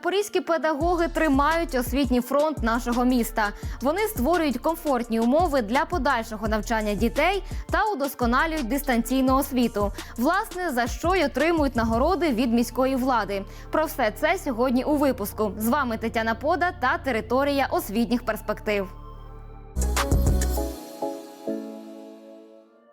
Запорізькі педагоги тримають освітній фронт нашого міста. Вони створюють комфортні умови для подальшого навчання дітей та удосконалюють дистанційну освіту. Власне, за що й отримують нагороди від міської влади. Про все це сьогодні у випуску. З вами Тетяна Пода та територія освітніх перспектив.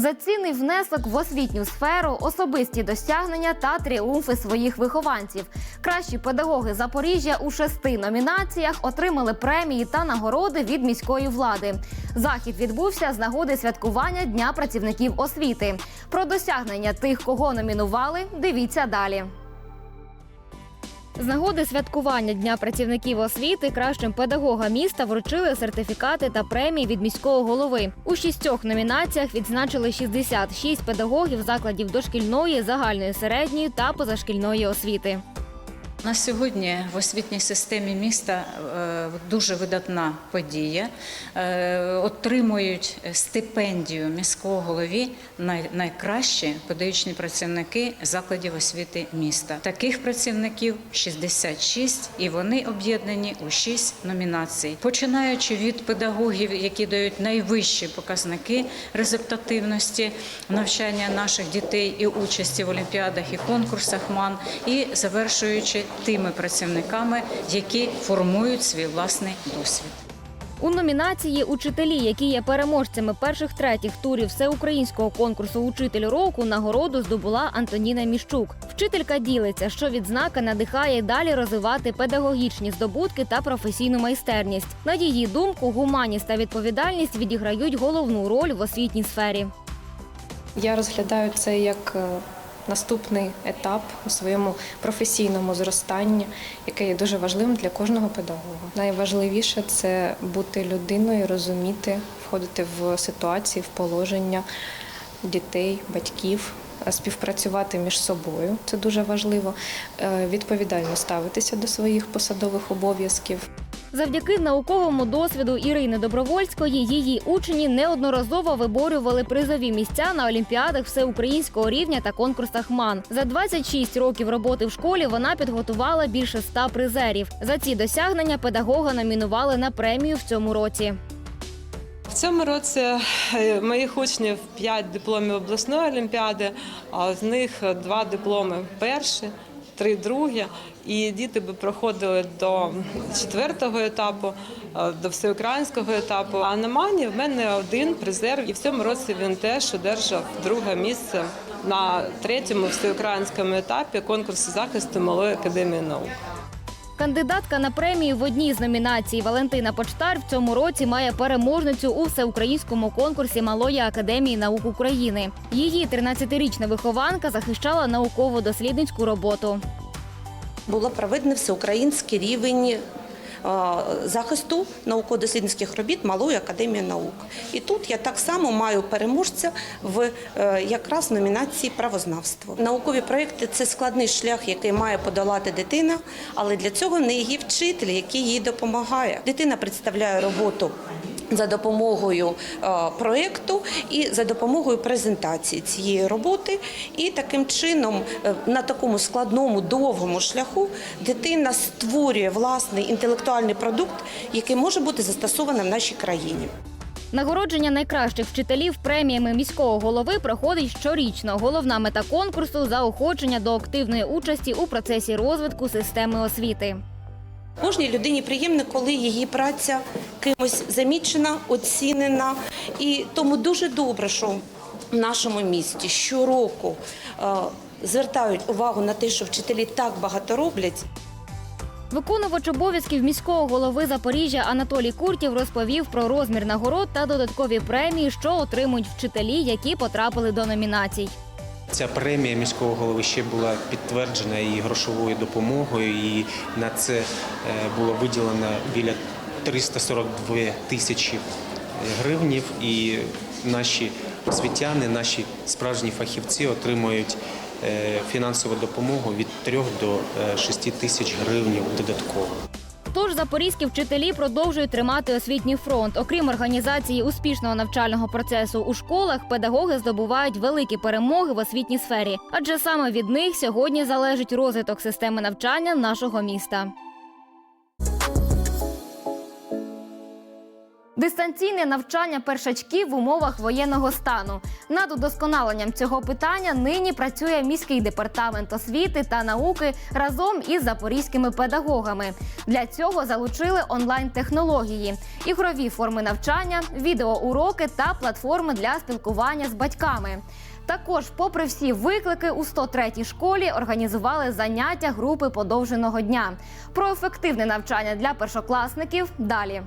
За цінний внесок в освітню сферу, особисті досягнення та тріумфи своїх вихованців. Кращі педагоги Запоріжжя у шести номінаціях отримали премії та нагороди від міської влади. Захід відбувся з нагоди святкування Дня працівників освіти. Про досягнення тих, кого номінували, дивіться далі. З нагоди святкування Дня працівників освіти кращим педагогам міста вручили сертифікати та премії від міського голови. У шістьох номінаціях відзначили 66 педагогів закладів дошкільної, загальної середньої та позашкільної освіти. На сьогодні в освітній системі міста е, дуже видатна подія. Е, Отримують стипендію міського голові найкращі педагогічні працівники закладів освіти міста. Таких працівників 66, і вони об'єднані у 6 номінацій. Починаючи від педагогів, які дають найвищі показники результативності навчання наших дітей і участі в олімпіадах і конкурсах МАН, і завершуючи тими працівниками, які формують свій власний досвід. У номінації Учителі, які є переможцями перших третіх турів всеукраїнського конкурсу Учитель року, нагороду здобула Антоніна Міщук. Вчителька ділиться, що відзнака надихає далі розвивати педагогічні здобутки та професійну майстерність. На її думку, гуманність та відповідальність відіграють головну роль в освітній сфері. Я розглядаю це як е, наступний етап у своєму професійному зростанні, який є дуже важливим для кожного педагога. Найважливіше це бути людиною, розуміти, входити в ситуації, в положення дітей, батьків. Співпрацювати між собою це дуже важливо. Е, Відповідально ставитися до своїх посадових обов'язків. Завдяки науковому досвіду Ірини Добровольської її учні неодноразово виборювали призові місця на олімпіадах всеукраїнського рівня та конкурсах МАН. За 26 років роботи в школі вона підготувала більше ста призерів. За ці досягнення педагога номінували на премію в цьому році. В цьому році е, моїх учнів 5 дипломів обласної олімпіади, а з них два дипломи перші, три другі. І діти би проходили до четвертого етапу, е, до всеукраїнського етапу. А на мані в мене один призер, і в цьому році він теж одержав друге місце на третьому всеукраїнському етапі конкурсу захисту малої академії наук. Кандидатка на премію в одній з номінацій Валентина Почтар в цьому році має переможницю у всеукраїнському конкурсі Малої академії наук України. Її 13-річна вихованка захищала науково-дослідницьку роботу. було проведено всеукраїнський рівень захисту науково-дослідницьких робіт Малої академії наук. І тут я так само маю переможця в е, якраз номінації правознавство. Наукові проекти це складний шлях, який має подолати дитина, але для цього не її вчитель, який їй допомагає. Дитина представляє роботу. За допомогою е, проєкту і за допомогою презентації цієї роботи, і таким чином е, на такому складному довгому шляху дитина створює власний інтелектуальний продукт, який може бути застосований в нашій країні. Нагородження найкращих вчителів преміями міського голови проходить щорічно. Головна мета конкурсу заохочення до активної участі у процесі розвитку системи освіти. Кожній людині приємно, коли її праця кимось замічена, оцінена. І тому дуже добре, що в нашому місті щороку е, звертають увагу на те, що вчителі так багато роблять. Виконувач обов'язків міського голови Запоріжжя Анатолій Куртів розповів про розмір нагород та додаткові премії, що отримують вчителі, які потрапили до номінацій. Ця премія міського голови ще була підтверджена і грошовою допомогою, і на це е, було виділено біля 342 тисячі гривнів. І наші освітяни, наші справжні фахівці отримують е, фінансову допомогу від 3 до 6 тисяч гривень додатково. Тож запорізькі вчителі продовжують тримати освітній фронт. Окрім організації успішного навчального процесу у школах, педагоги здобувають великі перемоги в освітній сфері, адже саме від них сьогодні залежить розвиток системи навчання нашого міста. Дистанційне навчання першачків в умовах воєнного стану. Над удосконаленням цього питання нині працює міський департамент освіти та науки разом із запорізькими педагогами. Для цього залучили онлайн-технології, ігрові форми навчання, відеоуроки та платформи для спілкування з батьками. Також, попри всі виклики, у 103-й школі організували заняття групи подовженого дня. Про ефективне навчання для першокласників далі.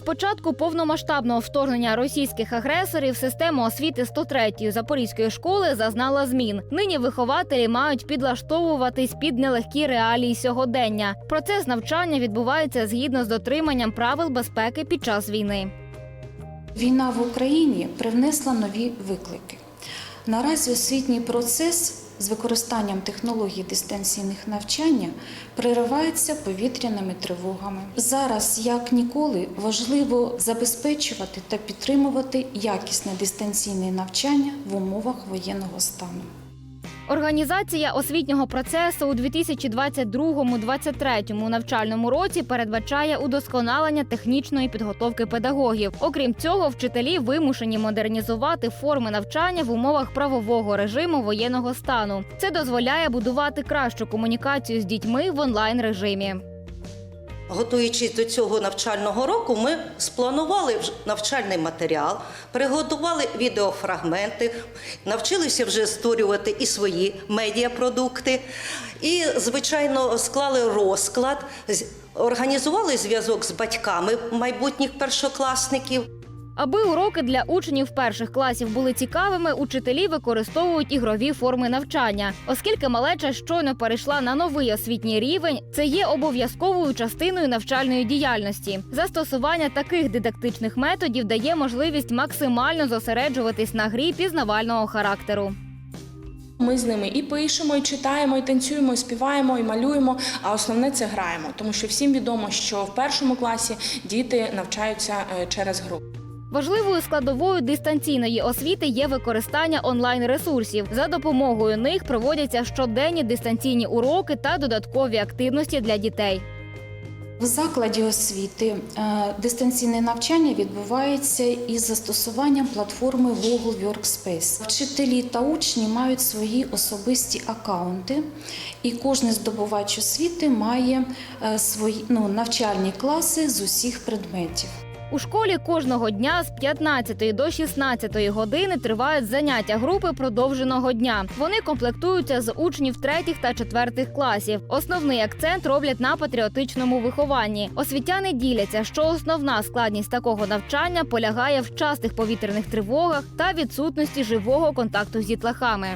Початку повномасштабного вторгнення російських агресорів система освіти 103-ї запорізької школи зазнала змін. Нині вихователі мають підлаштовуватись під нелегкі реалії сьогодення. Процес навчання відбувається згідно з дотриманням правил безпеки під час війни. Війна в Україні привнесла нові виклики. Наразі освітній процес з використанням технологій дистанційних навчання переривається повітряними тривогами. Зараз, як ніколи, важливо забезпечувати та підтримувати якісне дистанційне навчання в умовах воєнного стану. Організація освітнього процесу у 2022-2023 навчальному році передбачає удосконалення технічної підготовки педагогів. Окрім цього, вчителі вимушені модернізувати форми навчання в умовах правового режиму воєнного стану. Це дозволяє будувати кращу комунікацію з дітьми в онлайн режимі. Готуючись до цього навчального року, ми спланували навчальний матеріал, приготували відеофрагменти, навчилися вже створювати і свої медіапродукти, і, звичайно, склали розклад, організували зв'язок з батьками майбутніх першокласників. Аби уроки для учнів перших класів були цікавими, учителі використовують ігрові форми навчання. Оскільки малеча щойно перейшла на новий освітній рівень, це є обов'язковою частиною навчальної діяльності. Застосування таких дидактичних методів дає можливість максимально зосереджуватись на грі пізнавального характеру. Ми з ними і пишемо, і читаємо, і танцюємо, і співаємо, і малюємо. А основне це граємо, тому що всім відомо, що в першому класі діти навчаються е, через гру. Важливою складовою дистанційної освіти є використання онлайн-ресурсів. За допомогою них проводяться щоденні дистанційні уроки та додаткові активності для дітей. В закладі освіти е, дистанційне навчання відбувається із застосуванням платформи Google Workspace. Вчителі та учні мають свої особисті акаунти, і кожен здобувач освіти має е, свої ну, навчальні класи з усіх предметів. У школі кожного дня з 15 до 16 години тривають заняття групи продовженого дня. Вони комплектуються з учнів третіх та четвертих класів. Основний акцент роблять на патріотичному вихованні. Освітяни діляться, що основна складність такого навчання полягає в частих повітряних тривогах та відсутності живого контакту з дітлахами.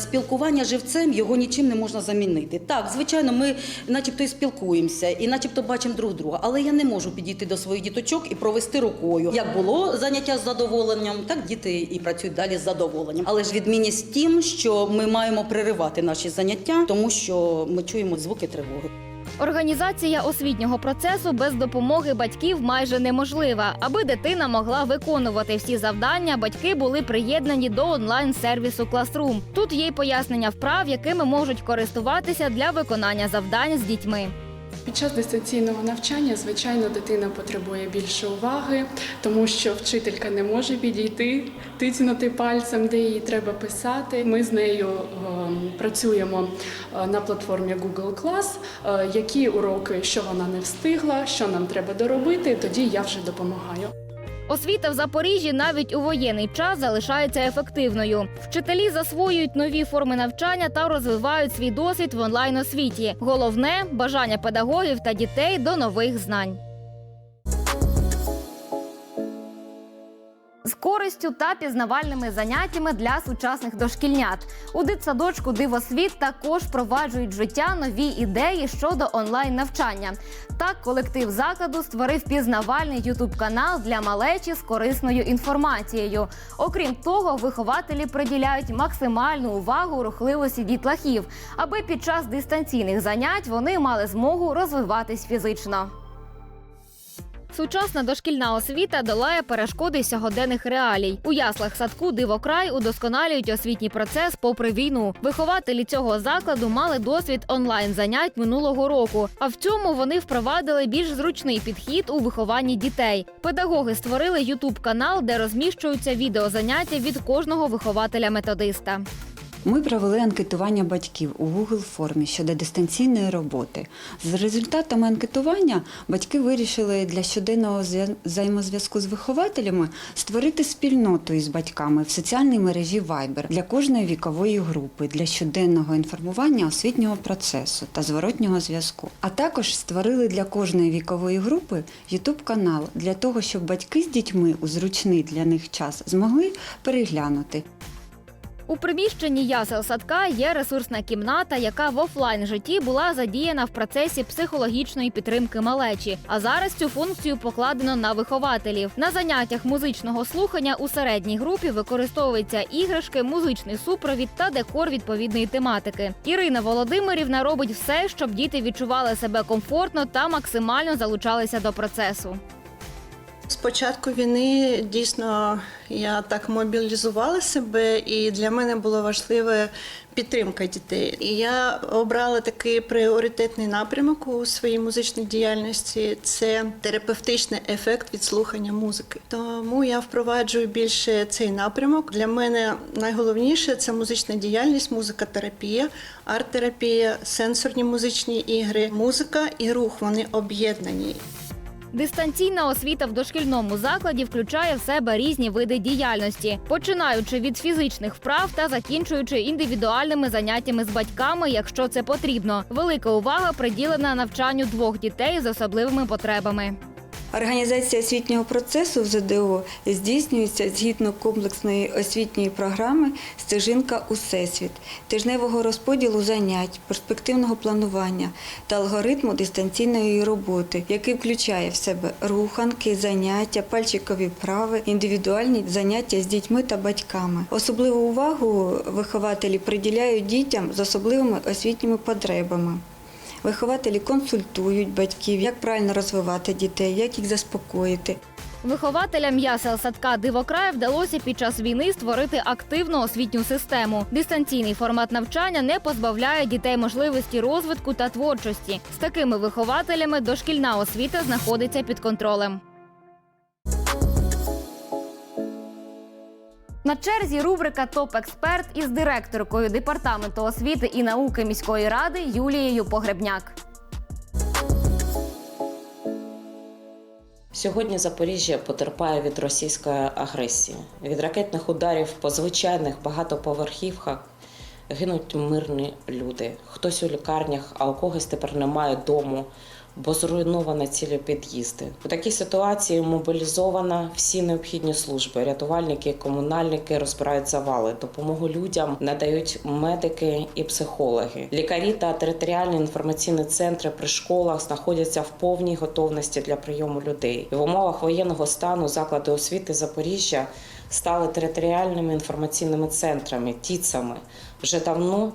Спілкування живцем його нічим не можна замінити. Так, звичайно, ми начебто і спілкуємося, і начебто бачимо друг друга, але я не можу підійти до своїх діточок і провести рукою. Як було заняття з задоволенням, так діти і працюють далі з задоволенням. Але ж відмінність тим, що ми маємо переривати наші заняття, тому що ми чуємо звуки тривоги. Організація освітнього процесу без допомоги батьків майже неможлива. Аби дитина могла виконувати всі завдання, батьки були приєднані до онлайн-сервісу Classroom. Тут є й пояснення вправ, якими можуть користуватися для виконання завдань з дітьми. Під час дистанційного навчання, звичайно, дитина потребує більше уваги, тому що вчителька не може підійти, тицнути пальцем, де їй треба писати. Ми з нею ем, працюємо е, на платформі Google Class, е, які уроки, що вона не встигла, що нам треба доробити, тоді я вже допомагаю. Освіта в Запоріжжі навіть у воєнний час залишається ефективною. Вчителі засвоюють нові форми навчання та розвивають свій досвід в онлайн освіті. Головне бажання педагогів та дітей до нових знань. Користю та пізнавальними заняттями для сучасних дошкільнят. У дитсадочку Дивосвіт також впроваджують життя нові ідеї щодо онлайн навчання. Так, колектив закладу створив пізнавальний ютуб канал для малечі з корисною інформацією. Окрім того, вихователі приділяють максимальну увагу рухливості дітлахів, аби під час дистанційних занять вони мали змогу розвиватись фізично. Сучасна дошкільна освіта долає перешкоди сьогоденних реалій. У яслах садку Дивокрай удосконалюють освітній процес попри війну. Вихователі цього закладу мали досвід онлайн занять минулого року. А в цьому вони впровадили більш зручний підхід у вихованні дітей. Педагоги створили ютуб канал, де розміщуються відеозаняття від кожного вихователя-методиста. Ми провели анкетування батьків у Google формі щодо дистанційної роботи. За результатами анкетування батьки вирішили для щоденного взаємозв'язку з вихователями створити спільноту із батьками в соціальній мережі Viber для кожної вікової групи для щоденного інформування освітнього процесу та зворотнього зв'язку. А також створили для кожної вікової групи youtube канал для того, щоб батьки з дітьми у зручний для них час змогли переглянути У приміщенні ясел садка є ресурсна кімната, яка в офлайн житті була задіяна в процесі психологічної підтримки малечі. А зараз цю функцію покладено на вихователів. На заняттях музичного слухання у середній групі використовуються іграшки, музичний супровід та декор відповідної тематики. Ірина Володимирівна робить все, щоб діти відчували себе комфортно та максимально залучалися до процесу. З початку війни дійсно я так мобілізувала себе, і для мене було важливе підтримка дітей. І я обрала такий пріоритетний напрямок у своїй музичній діяльності це терапевтичний ефект від слухання музики. Тому я впроваджую більше цей напрямок. Для мене найголовніше це музична діяльність, музикотерапія, арт-терапія, сенсорні музичні ігри, музика і рух вони об'єднані. Дистанційна освіта в дошкільному закладі включає в себе різні види діяльності, починаючи від фізичних вправ та закінчуючи індивідуальними заняттями з батьками, якщо це потрібно. Велика увага приділена навчанню двох дітей з особливими потребами. Організація освітнього процесу в ЗДО здійснюється згідно комплексної освітньої програми Стежинка у всесвіт, тижневого розподілу занять, перспективного планування та алгоритму дистанційної роботи, який включає в себе руханки, заняття, пальчикові вправи, індивідуальні заняття з дітьми та батьками. Особливу увагу вихователі приділяють дітям з особливими освітніми потребами. Вихователі консультують батьків, як правильно розвивати дітей, як їх заспокоїти. Вихователям ясел садка Дивокрая вдалося під час війни створити активну освітню систему. Дистанційний формат навчання не позбавляє дітей можливості розвитку та творчості. З такими вихователями дошкільна освіта знаходиться під контролем. На черзі рубрика Топ-експерт із директоркою департаменту освіти і науки міської ради Юлією Погребняк. Сьогодні Запоріжжя потерпає від російської агресії. Від ракетних ударів по звичайних багатоповерхівках гинуть мирні люди. Хтось у лікарнях, а у когось тепер немає дому, бо зруйновано цілі під'їзди. У такій ситуації мобілізовано всі необхідні служби. Рятувальники, комунальники розбирають завали. Допомогу людям надають медики і психологи. Лікарі та територіальні інформаційні центри при школах знаходяться в повній готовності для прийому людей. В умовах воєнного стану заклади освіти Запоріжжя стали територіальними інформаційними центрами, тіцами. Вже давно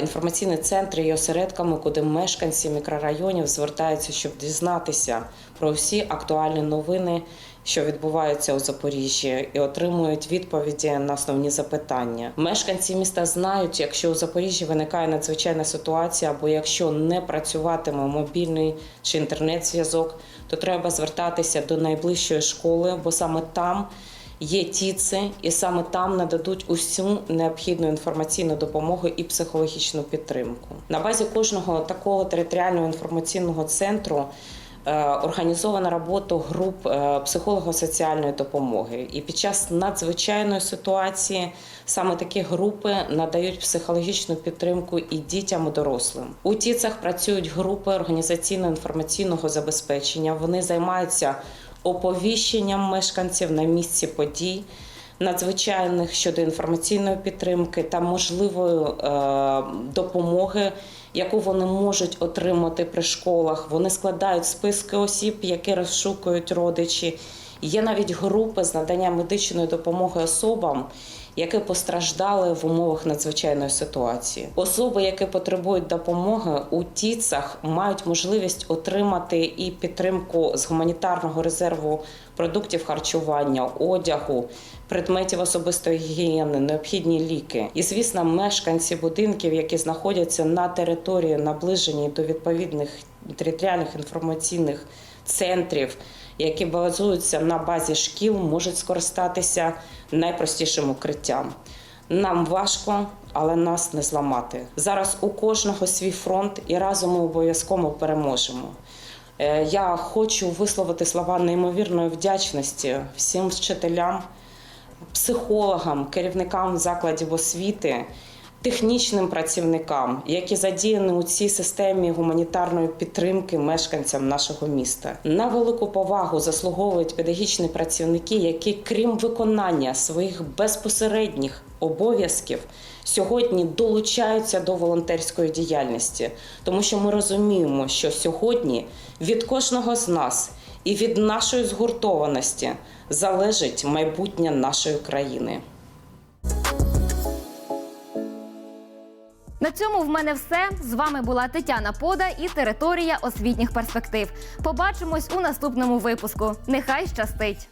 інформаційні центри і осередками, куди мешканці мікрорайонів звертаються, щоб дізнатися про всі актуальні новини, що відбуваються у Запоріжжі, і отримують відповіді на основні запитання. Мешканці міста знають, якщо у Запоріжжі виникає надзвичайна ситуація, або якщо не працюватиме мобільний чи інтернет-зв'язок, то треба звертатися до найближчої школи, бо саме там є ТІЦи, і саме там нададуть усю необхідну інформаційну допомогу і психологічну підтримку. На базі кожного такого територіального інформаційного центру. е, Організована робота груп е, психолого-соціальної допомоги, і під час надзвичайної ситуації саме такі групи надають психологічну підтримку і дітям, і дорослим. У ТІЦах працюють групи організаційно-інформаційного забезпечення. Вони займаються оповіщенням мешканців на місці подій, надзвичайних щодо інформаційної підтримки та можливої е, допомоги, яку вони можуть отримати при школах. Вони складають списки осіб, які розшукують родичі. Є навіть групи з надання медичної допомоги особам, які постраждали в умовах надзвичайної ситуації. Особи, які потребують допомоги у ТІЦах, мають можливість отримати і підтримку з гуманітарного резерву продуктів харчування, одягу, предметів особистої гігієни, необхідні ліки. І, звісно, мешканці будинків, які знаходяться на території, наближеній до відповідних територіальних інформаційних центрів, які базуються на базі шкіл, можуть скористатися найпростішим укриттям. Нам важко, але нас не зламати. Зараз у кожного свій фронт, і разом ми обов'язково переможемо. Е, Я хочу висловити слова неймовірної вдячності всім вчителям, психологам, керівникам закладів освіти, технічним працівникам, які задіяні у цій системі гуманітарної підтримки мешканцям нашого міста. На велику повагу заслуговують педагогічні працівники, які, крім виконання своїх безпосередніх обов'язків, сьогодні долучаються до волонтерської діяльності, тому що ми розуміємо, що сьогодні від кожного з нас і від нашої згуртованості залежить майбутнє нашої країни. Цьому в мене все. З вами була Тетяна Пода і територія освітніх перспектив. Побачимось у наступному випуску. Нехай щастить!